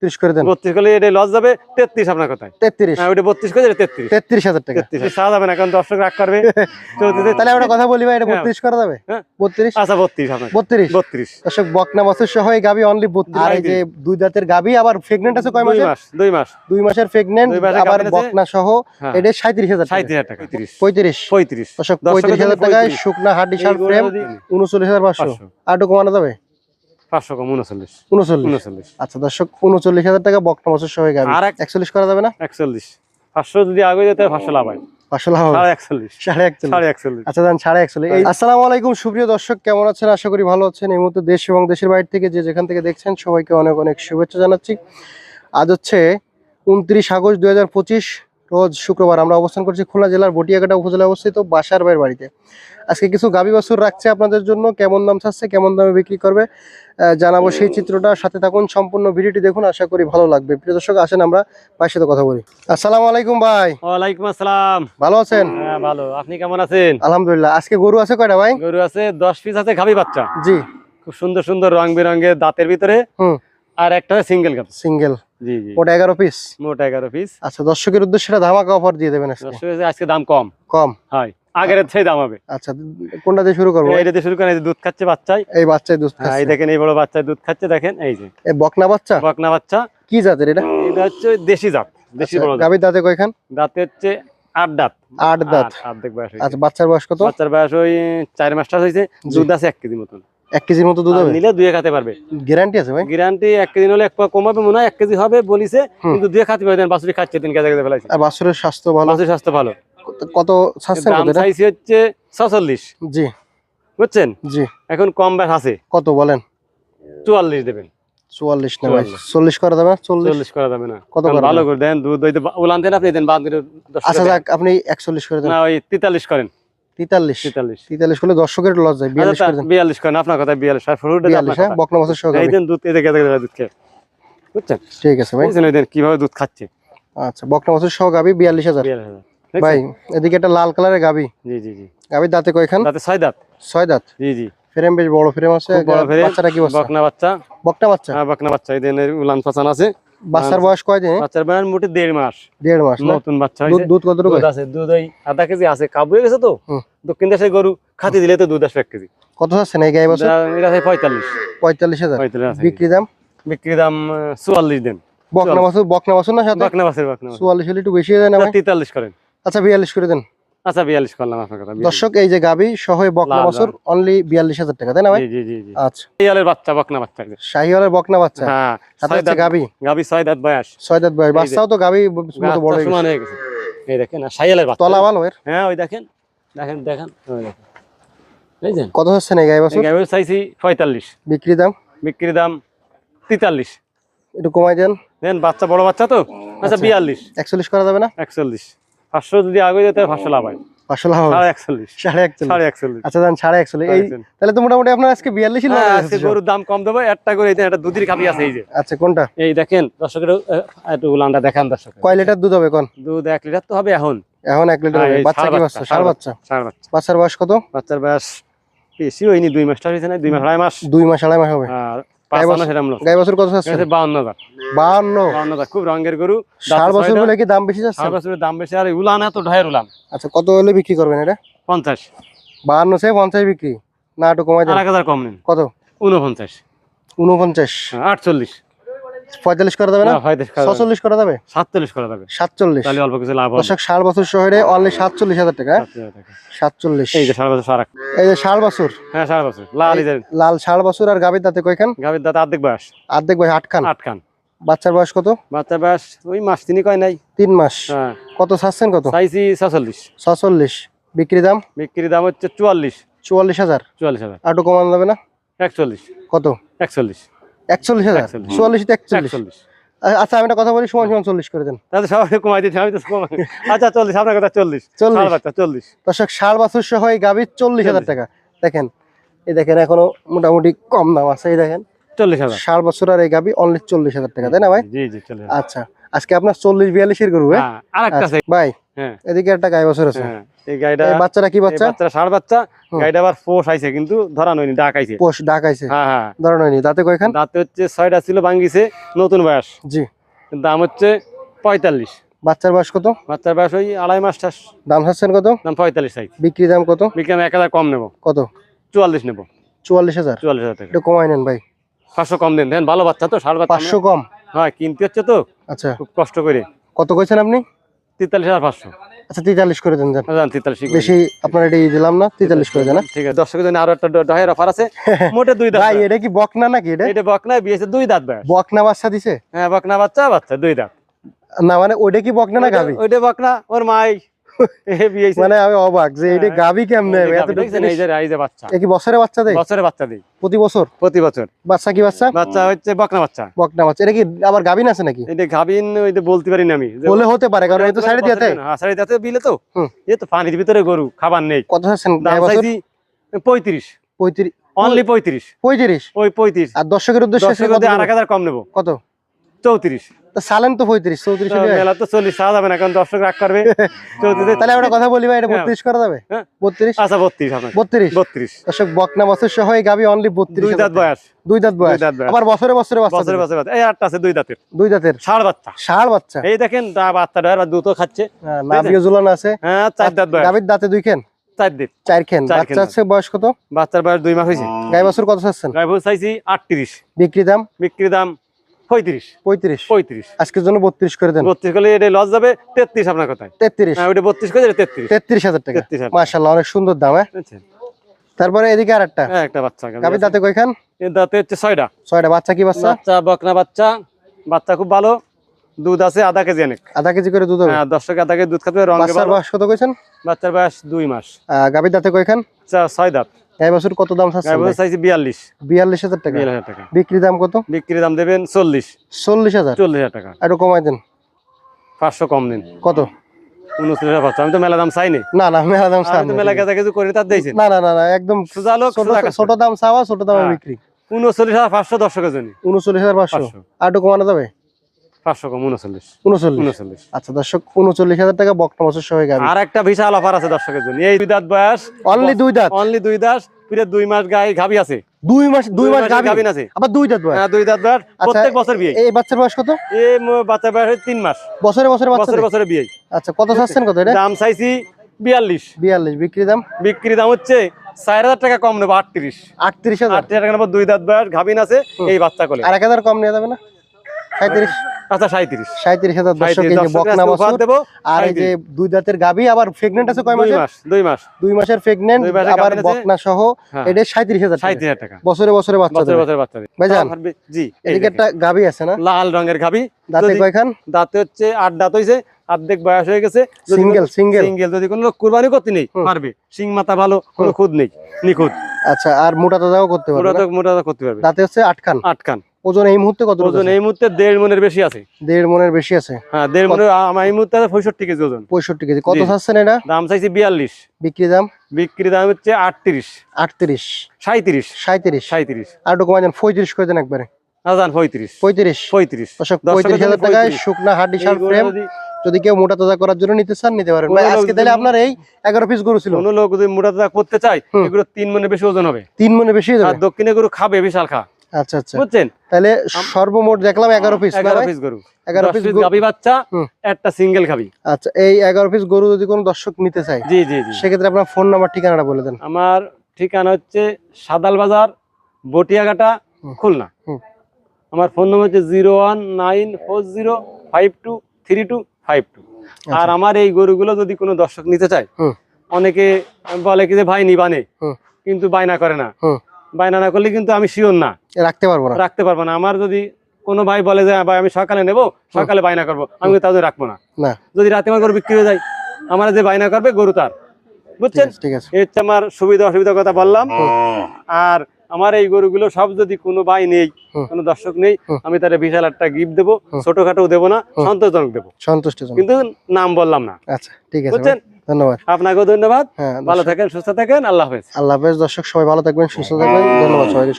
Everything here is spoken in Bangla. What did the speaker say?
বত্রিশ করে দেন। বত্রিশ করলে এটা লস যাবে তেত্রিশ আপনার কথায়। তেত্রিশ। হ্যাঁ ওটা বত্রিশ করে তেত্রিশ। তেত্রিশ হাজার টাকা। তেত্রিশ যাবে না কারণ দর্শক রাগ করবে। তাহলে আমরা কথা বলি ভাই এটা হ্যাঁ। বত্রিশ করা যাবে? হ্যাঁ। বত্রিশ? আচ্ছা বত্রিশ আপনার। বত্রিশ। বত্রিশ। দর্শক বকনা সহ এই গাবি অনলি বত্রিশ। আর এই যে দুই দাঁতের গাবি আবার প্রেগনেন্ট আছে কয় মাস দুই মাস। দুই মাসের প্রেগনেন্ট আবার বকনা সহ। এটা সাঁত্রিশ হাজার সাঁত্রিশ হাজার টাকা। পঁয়ত্রিশ। পঁয়ত্রিশ। দর্শক পঁয়ত্রিশ হাজার টাকায় 35 শুকনা হাড্ডি সার ফ্রেম উনচল্লিশ হাজার পাঁচশো। পাঁচশো। আর কমানো যাবে? পাঁচশো কম উনচল্লিশ। উনচল্লিশ। উনচল্লিশ। আচ্ছা দর্শক উনচল্লিশ হাজার টাকা বছর আর একচল্লিশ করা যাবে না? একচল্লিশ। পাঁচশো যদি আগে যেতে পাঁচশো লাভ হয়। কেমন আছেন? আশা করি ভালো আছেন। এই মুহূর্তে দেশ এবং দেশের বাইরে থেকে যে যেখান থেকে দেখছেন সবাইকে অনেক অনেক শুভেচ্ছা জানাচ্ছি। আজ হচ্ছে উনত্রিশ আগস্ট দুই হাজার পঁচিশ। রোজ শুক্রবার আমরা অবস্থান করছি খুলনা জেলার বটিয়াঘাটা উপজেলায় অবস্থিত বাসার ভাইয়ের বাড়িতে। আজকে কিছু গাবি বাছুর রাখছে আপনাদের জন্য কেমন দাম ছাড়ছে কেমন দামে বিক্রি করবে জানাব সেই চিত্রটা। সাথে থাকুন সম্পূর্ণ ভিডিওটি দেখুন আশা করি ভালো লাগবে। প্রিয় দর্শক আসেন আমরা ভাইয়ের সাথে কথা বলি। আসসালামু আলাইকুম ভাই। ওয়ালাইকুম আসসালাম। ভালো আছেন? হ্যাঁ ভালো। আপনি কেমন আছেন? আলহামদুলিল্লাহ। আজকে গরু আছে কয়টা ভাই? গরু আছে দশ পিস আছে খাবি বাচ্চা। জি। খুব সুন্দর সুন্দর রং বেরঙের দাঁতের ভিতরে হুম। আর একটা সিঙ্গেল সিঙ্গেল। জি জি। ওটা এগারো পিস মোট এগারো পিস আচ্ছা দর্শকের উদ্দেশ্যে ধামাকা অফার দিয়ে দেবেন আজকে। দশ পিস আজকে দাম কম। কম? হয়। আগের সেই দাম হবে। আচ্ছা কোনটা দিয়ে শুরু করব? এইটা দিয়ে শুরু করেন এই দুধ খাচ্ছে বাচ্চাই। এই বাচ্চায় দুধ হ্যাঁ এই দেখেন এই বড় বাচ্চায় দুধ খাচ্ছে দেখেন এই যে। এই বকনা বাচ্চা? বকনা বাচ্চা। কি জাতের এটা? এটা হচ্ছে দেশি জাত দেশি বড়। গাভীর দাঁতে কয়খান? দাঁতে হচ্ছে আট দাঁত। আট দাঁত। বয়স আচ্ছা বাচ্চার বয়স কত? বাচ্চার বয়স ওই চার মাসটা হয়েছে। দুধ আছে এক কেজি মতন। এক কেজির মতো দুধ হবে? নিলে দুয়ে খাতে পারবে। গ্যারান্টি আছে ভাই? গ্যারান্টি এক কেজি হলে এক পা কমাবে মনে হয় এক কেজি হবে বলিছে কিন্তু দুয়ে খাতে পারবে বাছুরি খাচ্ছে তিন কেজি ফেলাইছে। আর বাছুরের স্বাস্থ্য ভালো? বাছুরি স্বাস্থ্য ভালো। কত- দাম কত হচ্ছে ছচল্লিশ। জি। বুঝছেন? জি। এখন কম ব্যাস আছে। কত বলেন? চুয়াল্লিশ দেবেন। চুয়াল্লিশ না ভাই। চুয়াল্লিশ। চল্লিশ করা যাবে না? চল্লিশ? চল্লিশ করা যাবে না। কত ভালো করে দেন দুধ ওই উলান দেন আপনি দেন বাদ করে আচ্ছা যাক আপনি একচল্লিশ করে দেন। না ওই তেতাল্লিশ করেন। তেতাল্লিশ। তেতাল্লিশ। তেতাল্লিশ করলে দর্শকের লস যায় বিয়াল্লিশ করে দেন। বিয়াল্লিশ করেন আপনার কথা বিয়াল্লিশ। আর ফ্রুট বিয়াল্লিশ হ্যাঁ বকনা বছর সহ এই গাভী। দেন দুধ এই দেখে দেখে দুধ খেয়ে। বুঝছেন? ঠিক আছে ভাই। বুঝছেন ওই দেন কীভাবে দুধ খাচ্ছে? আচ্ছা বকনা বছর সহ গাবি বিয়াল্লিশ হাজার। ভাই এদিকে একটা লাল কালারের গাবি। জি জি জি। গাবির দাঁতে কয়খান? তাতে ছয় দাঁত। ছয় দাঁত। জি জি। ফ্রেম বেশ বড় ফ্রেম আছে বড় বাচ্চাটা কি বাচ্চা? বকনা বাচ্চা। বকনা বাচ্চা? হ্যাঁ বকনা বাচ্চা। উলান আছে। বাচ্চার বয়স কয় দিন বাচ্চার বয়স মোটে দেড় মাস। দেড় মাস নতুন বাচ্চা দুধ কতটুকু আছে দুধ ওই আধা কেজি আছে। কাবু হয়ে গেছে তো দক্ষিণ দেশের গরু খাতি দিলে তো দুধ আসবে এক কেজি। কত এই গাই বছর? এটা আছে পঁয়তাল্লিশ। পঁয়তাল্লিশ হাজার। বিক্রি দাম? বিক্রি দাম চুয়াল্লিশ দেন। বকনা বছর বকনা বছর না সাথে? বকনা বাসের বকনা চুয়াল্লিশ হলে একটু বেশি হয়ে যায় না তেতাল্লিশ করেন। আচ্ছা বিয়াল্লিশ করে দেন। আচ্ছা বিয়াল্লিশ করলাম আপনার কথা দর্শক এই যে গাবি সহ এই বকনা বছর অনলি বিয়াল্লিশ হাজার টাকা তাই না ভাই? জি জি জি জি। আচ্ছা। বাচ্চা বকনা বাচ্চা। শাহিওয়ালের বকনা বাচ্চা? হ্যাঁ সাথে ছয় হচ্ছে দাঁত গাবি? গাবি ছয় দাঁত বয়স। ছয় দাঁত বয়স। বাচ্চাও তো গাবি মতো বড় হয়ে গেছে। এই দেখেন বাচ্চা। তলা ভালো এর? হ্যাঁ ওই দেখেন দেখেন দেখেন ওই দেখেন। এই কত বছর? এই চাইছি পঁয়তাল্লিশ। বিক্রি দাম? বিক্রির দাম তেতাল্লিশ। একটু কমাই দেন। দেন বাচ্চা বড় বাচ্চা তো? আচ্ছা। বিয়াল্লিশ। একচল্লিশ করা যাবে না? একচল্লিশ। পাঁচশো যদি আগে যেতে পাঁচশো লাভ হয়। পাঁচশো লাভ হবে সাড়ে একচল্লিশ। সাড়ে একচল্লিশ। সাড়ে একচল্লিশ। আচ্ছা সাড়ে একচল্লিশ। এই তাহলে তো মোটামুটি আপনার আজকে বিয়াল্লিশ হ্যাঁ, গরুর দাম কম দেবো একটা করে দুধের আছে এই যে। আচ্ছা কোনটা? এই দেখেন দর্শকের আহ, একটু উলানটা দেখান দর্শক। কয় লিটার দুধ হবে কোন? দুধ এক লিটার তো হবে এখন। এখন এক লিটার হ্যাঁ, হবে বাচ্চা কি বাচ্চা, বাচ্চা? বাচ্চা ষাঁড় বাচ্চা। বাচ্চার বয়স কত? বাচ্চার বয়স বেশি হয়নি দুই মাসটা হয়েছে না দুই মাস আড়াই মাস। দুই মাস আড়াই মাস হবে। আর গাই বছর কত হাজার। খুব রঙের গরু। বছর হলে কি দাম বেশি যাচ্ছে? বছরের দাম বেশি আর এই উলান এত ঢয়ের উলান। আচ্ছা কত হলে বিক্রি করবেন এটা? পঞ্চাশ। বাহান্ন সে পঞ্চাশ বিক্রি। না একটু কমাই দেন। কম নেন। কত? উনপঞ্চাশ উনপঞ্চাশ হ্যাঁ, আটচল্লিশ। পঁয়তাল্লিশ করা যাবে না? না, পঁয়ত্রিশ করা যাবে। ছচল্লিশ করা যাবে সাতচল্লিশ করা যাবে সাতচল্লিশ। তাহলে অল্প কিছু লাভ দর্শক ষাট বছর শহরে অনলি সাতচল্লিশ হাজার টাকা? সাতচল্লিশ এই যে সারা বছর সারা এই যে ষাট বছর। হ্যাঁ সারা বছর। লাল লাল ষাট বছর আর গাভীর দাঁতে কয়খান গাভীর দাঁত অর্ধেক বয়স। অর্ধেক বয়স আটখান আট বাচ্চার বয়স কত? বাচ্চার বয়স ওই মাস তিনি কয় নাই। তিন মাস। হ্যাঁ। কত ছাড়ছেন কত? চাইছি ছচল্লিশ। ছচল্লিশ। বিক্রি দাম? বিক্রির দাম হচ্ছে চুয়াল্লিশ। চুয়াল্লিশ হাজার। চুয়াল্লিশ হাজার। আটু কমানো যাবে না? একচল্লিশ। কত? একচল্লিশ। একচল্লিশ হাজার? একচল্লিশ। চুয়াল্লিশ একচল্লিশ। একচল্লিশ। আচ্ছা আমি কথা বলি সমান সমান চল্লিশ করে দেন। তাহলে সবাই কমাই দিচ্ছি আমি তো আচ্ছা চল্লিশ আপনার কথা চল্লিশ। চল্লিশ। দর্শক ষাট বছর সহ এই গাভীর চল্লিশ হাজার টাকা। দেখেন এই দেখেন এখনও মোটামুটি কম দাম আছে এই দেখেন। চল্লিশ হাজার। ষাট বছর আর এই গাভী অনলি চল্লিশ হাজার টাকা তাই না ভাই? জি জি আচ্ছা আজকে আপনার চল্লিশ বিয়াল্লিশের গরু হ্যাঁ? হ্যাঁ আছে। ভাই। এদিকে একটা গাই বছর আছে। হ্যাঁ এই বাচ্চাটা কি বাচ্চা? বাচ্চা ষাড় বাচ্চা হুম। গাড়িটা আবার ফোস আইছে কিন্তু ধরা নয়নি ডাক আইছে। পোষ ডাকাইছে হ্যাঁ হ্যাঁ। ধরো হয়নি দাঁতে কয়খান? দাঁতে হচ্ছে ছয়টা ছিল ভাঙ্গিছে নতুন বয়স। জি। দাম হচ্ছে পঁয়তাল্লিশ। বাচ্চার বয়স কত? বাচ্চার বয়স ওই আড়াই মাস টাস দাম চাচ্ছেন কত? দাম পঁয়তাল্লিশ চাই। বিক্রি দাম কত? বিক্রি আমি এক হাজার কম নেব। কত? চুয়াল্লিশ নেব। চুয়াল্লিশ হাজার? চুয়াল্লিশ হাজার টাকা। একটু কমাই নেন ভাই। পাঁচশো কম দেন। দেন ভালো বাচ্চা তো ষাট বাচ্চা পাঁচশো কম? হ্যাঁ কিনতে হচ্ছে তো। আচ্ছা। খুব কষ্ট করে। কত কইছেন আপনি? তেতাল্লিশ হাজার পাঁচশো। আচ্ছা তেতাল্লিশ করে দেন তেতাল্লিশ বেশি আপনার এটা দিলাম না তেতাল্লিশ করে দেন হ্যাঁ? ঠিক আছে দর্শকের জন্য আরও একটা ডহের অফার আছে। মোটে দুই দাঁত ভাই এটা কি বকনা নাকি এটা? এটা বকনা বিয়েছে দুই দাঁত বয়স। বকনা বাচ্চা দিছে? হ্যাঁ বকনা বাচ্চা বাচ্চা দুই দাঁত। না মানে ওইটা কি বকনা না গাবি ওইটা বকনা ওর মাই। মানে আমি অবাক যে এটা হ্যাঁ, গাবি কেমনে? এত দেখছেন, এই যে এই যে বাচ্চা। এ কি বছরে বাচ্চা দেয় বছরে বাচ্চা দিই। প্রতি বছর? প্রতি বছর। বাচ্চা কি বাচ্চা? বাচ্চা হচ্ছে বকনা বাচ্চা। বকনা বাচ্চা। এটা কি আবার গাবিন আছে নাকি? এটা ওইটা বলতে পারি না আমি। বলে হতে পারে কারণ এই তো সাইডে দিতে হ্যাঁ সাড়ে দিতে বিলে তো। হুম। এ তো পানির ভিতরে গরু খাবার নেই। কত আছেন দাম গায়ে বছর? চাইছি পঁয়ত্রিশ। পঁয়ত্রিশ। অনলি পঁয়ত্রিশ। পঁয়ত্রিশ? ওই পঁয়ত্রিশ। আর দর্শকের উদ্দেশ্যে কত কম নেব। কত? চৌত্রিশ। তা সালেন তো পঁয়ত্রিশ চৌত্রিশ মেলা তো চল্লিশ সাহা যাবে না কারণ দর্শক রাগ করবে। তাহলে আমরা কথা বলি ভাই এটা হ্যাঁ। বত্রিশ করা যাবে? হ্যাঁ। বত্রিশ? আচ্ছা বত্রিশ আপনার। বত্রিশ। বত্রিশ। দর্শক বকনা বছর সহ এই গাবি অনলি বত্রিশ দুই দাঁত বয়স। দুই দাঁত বয়স। দুই দাঁত বয়স। আবার বছরে বছরে বছরে বছরে এই আটটা আছে দুই দাঁতের। দুই দাঁতের? ষাড় বাচ্চা। ষাড় বাচ্চা? এই দেখেন দা বাচ্চা দুধ খাচ্ছে। হ্যাঁ, নাভিও ঝুলানো আছে। হ্যাঁ চার দাঁত বয়স। গাবির দাঁতে দুই খেন? চার দিন। চার খেন। বাচ্চা আছে বয়স কত? বাচ্চার বয়স দুই মাস হয়েছে। গাই বছর কত চাচ্ছেন? গাই ভোজ চাইছি আটত্রিশ। বিক্রি দাম? বিক্রি দাম পঁয়ত্রিশ। পঁয়ত্রিশ। পঁয়ত্রিশ। আজকের জন্য বত্রিশ করে দেন। বত্রিশ করলে এটা লস যাবে তেত্রিশ আপনার কথায়। তেত্রিশ। হ্যাঁ বত্রিশ করে তেত্রিশ। তেত্রিশ হাজার টাকা। অনেক সুন্দর দাম হ্যাঁ? তারপরে এদিকে আর একটা হ্যাঁ, একটা বাচ্চা গাভী দাঁতে কয়খান? এর দাঁতে হচ্ছে ছয়টা। ছয়টা বাচ্চা কি বাচ্চা? বাচ্চা বকনা বাচ্চা। বাচ্চা খুব ভালো। দুধ আছে আধা কেজি অনেক। আধা কেজি করে দুধ হবে? হ্যাঁ দশ টাকা আধা কেজি দুধ খাবে রঙে বাচ্চার বয়স কত কইছেন? বাচ্চার বয়স দুই মাস। গাবির দাঁতে কয়খান? চা- ছয় দাঁত। গাই বছর কত দাম চাচ্ছেন চাইছি হাজার টাকা। বিক্রি দাম কত? বিক্রি দাম দেবেন চল্লিশ। চল্লিশ হাজার। চল্লিশ হাজার টাকা। একটু কমাই দেন। পাঁচশো কম দিন। কত? উনচল্লিশ হাজার পাঁচশো। আমি তো মেলা দাম চাইনি না। না মেলা দাম আমি তো মেলা গেজা গেজু করে তার দিয়েছেন না না না না একদম সোজা লোক ছোট দাম চাওয়া ছোট দামে হ্যাঁ। বিক্রি। উনচল্লিশ হাজার পাঁচশো দর্শকের জন্য। উনচল্লিশ হাজার পাঁচশো। পাঁচশো। আর একটু কমানো যাবে? আচ্ছা দর্শক উনচল্লিশ হাজার টাকা বকটা বছর সহ গাবি। আর একটা বিশাল অফার আছে দর্শকের জন্য। এই দুই দাঁত বয়স অনলি দুই দাঁত। অনলি দুই দাস ফিরে দুই মাস গায়ে গাবি আছে। দুই মাস দুই মাস গাভিন আছে। আবার দুই দাঁত হ্যাঁ, দুই দাঁত বয়স। প্রত্যেক বছর বিয়ে এই বাচ্চার বয়স কত? এই ম- বাচ্চা বয়স হচ্ছে তিন মাস। বছরে বছরে বাচ্চা বছরে বছরে বিয়ে আচ্ছা কত চাচ্ছেন কত এটা? দাম চাইছি বিয়াল্লিশ। বিয়াল্লিশ বিক্রি দাম? বিক্রি দাম হচ্ছে চার হাজার টাকা কম নেব আটত্রিশ। আটত্রিশ হাজার। টাকা নেব দুই দাঁত বয়স গাভিন আছে এই বাচ্চা কোলে। আর এক হাজার কম নেওয়া যাবে না? সাঁত্রিশ। আচ্ছা সাঁত্রিশ। সাঁত্রিশ হাজার দর্শক এই যে বকনা আজকে দেবো। আর এই যে দুই দাঁতের গাবি আবার প্রেগনেন্ট আছে কয় মাসের? দুই মাস। দুই মাসের প্রেগনেন্ট আবার বকনা সহ। এটা সাঁত্রিশ হাজার সাঁত্রিশ হাজার টাকা। বছরে বছরে বাচ্চা বছরে বছরে বাচ্চা ভাইজান, জি এদিকে একটা গাবি আছে না? লাল রঙের গাভি। দাঁতে কয়খান? দাঁতে হচ্ছে আট দাঁত হয়েছে অর্ধেক বয়স হয়ে গেছে। সিঙ্গেল সিঙ্গেল সিঙ্গেল যদি কোনো কুরবানি করতে নেই পারবে। সিং মাথা ভালো কোনো খুদ নেই নিখুঁত। আচ্ছা আর মোটা তাজাও করতে পারবে মোটা করতে পারবে। দাঁতে হচ্ছে আটখান। আটকান ওজন এই মুহূর্তে কত ওজন এই মুহূর্তে দেড় মনের বেশি আছে। দেড় মনের বেশি আছে? হ্যাঁ দেড় মনের আমার এই মুহূর্তে পঁয়ষট্টি কেজি ওজন। পঁয়ষট্টি কেজি। কত। চাচ্ছেন এটা? দাম চাইছি বিয়াল্লিশ। বিক্রি দাম? বিক্রি দাম হচ্ছে আটত্রিশ। আটত্রিশ। সাঁত্রিশ সাঁত্রিশ সাঁত্রিশ আর একটু কমাই দেন পঁয়ত্রিশ করে দেন একবারে। পঁয়ত্রিশ। পঁয়ত্রিশ? পঁয়ত্রিশ। দর্শক দর্শকের পঁয়ত্রিশ জন্য হাজার টাকায় 35 শুকনা হাড্ডি এই সার গরু ফ্রেম যদি কেউ মোটা তাজা করার জন্য নিতে চান নিতে পারেন। আজকে তাহলে আপনার এই এগারো পিস গরু ছিল। কোনো লোক যদি মোটা তাজা করতে চায় এগুলো তিন মনের বেশি ওজন হবে। তিন মনে বেশি দক্ষিণে গরু খাবে বিশাল খা। আচ্ছা আচ্ছা। বুঝছেন? তাহলে সর্বমোট দেখলাম এগারো পিস না এগারো ভাই? পিস গরু। এগারো দশ পিস পিস গরু- গাভী বাচ্চা একটা সিঙ্গেল খাবি। আচ্ছা এই এগারো পিস গরু যদি কোনো দর্শক নিতে চায় জি জি জি। সেক্ষেত্রে আপনার ফোন নাম্বার ঠিকানাটা বলে দেন। আমার ঠিকানা হচ্ছে সাদাল বাজার বটিয়াঘাটা খুলনা। আমার ফোন নম্বর হচ্ছে zero one nine four zero five two three two five two. আর আমার এই গরুগুলো যদি কোনো দর্শক নিতে চায় অনেকে বলে কি যে ভাই নিবানে। কিন্তু বায়না করে না। বায়না না করলে কিন্তু আমি শিওর না। রাখতে পারব না। রাখতে পারব না। আমার যদি কোনো ভাই বলে যে ভাই আমি সকালে নেব সকালে বায়না করব আমি তাদের রাখব না। না। যদি রাতে আমার গরু বিক্রি হয়ে যায় আমার যে বায়না করবে গরু তার। বুঝছেন? ঠিক আছে এই হচ্ছে আমার সুবিধা অসুবিধার কথা বললাম। আর আমার এই গরুগুলো সব যদি কোনো ভাই নেই কোনো দর্শক নেই আমি তার বিশাল একটা গিফট দেবো ছোটখাটো দেবো না সন্তোষজনক দেবো। সন্তুষ্ট কিন্তু নাম বললাম না। আচ্ছা ঠিক আছে বুঝছেন? ধন্যবাদ। আপনাকেও ধন্যবাদ। হ্যাঁ ভালো থাকেন সুস্থ থাকেন। আল্লাহ হাফেজ। আল্লাহ হাফেজ। দর্শক সবাই ভালো থাকবেন সুস্থ থাকবেন। ধন্যবাদ সবাইকে